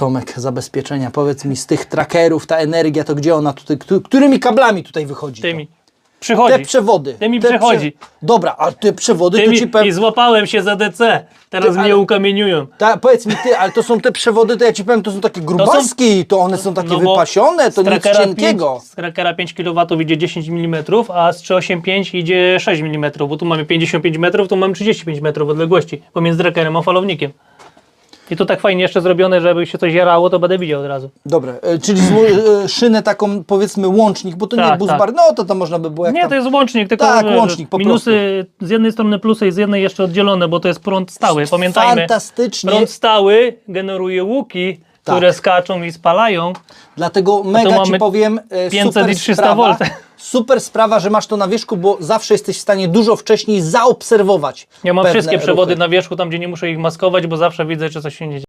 Tomek, zabezpieczenia, powiedz mi, z tych trackerów, ta energia, to gdzie ona tutaj, któ- którymi kablami tutaj wychodzi? to? Tymi. Przychodzi. Te przewody. Tymi te przechodzi. Dobra, a te przewody to Tymi, ci I powiem... złapałem się za DC. Teraz Ty, mnie ale- ukamieniują. Ta, powiedz mi ty, ale to są te przewody, to ja ci powiem, to są takie grubaski, to, one są takie No wypasione, to nic cienkiego. 5, z trackera 5 kW idzie 10 mm, a z 385 idzie 6 mm, bo tu mamy 55 metrów, tu mamy 35 metrów odległości pomiędzy trackerem a falownikiem. I to tak fajnie jeszcze zrobione, żeby się coś jarało, to będę widział od razu. Dobra, e, czyli zło, e, szynę taką powiedzmy łącznik, bo to nie Tak, bus tak. bar, no to tam można by było jak Nie, tam... to jest łącznik, tylko Tak, wiesz, łącznik, po minusy z jednej strony plusy i z jednej jeszcze oddzielone, bo to jest prąd stały. Pamiętajmy, Fantastycznie, prąd stały generuje łuki, Tak. które skaczą i spalają. dlatego mega ci mamy powiem, e, 500 super i 300 sprawa, V. super sprawa, że masz to na wierzchu, bo zawsze jesteś w stanie dużo wcześniej zaobserwować Ja mam wszystkie przewody ruchy. na wierzchu, tam gdzie nie muszę ich maskować, bo zawsze widzę, czy coś się nie dzieje.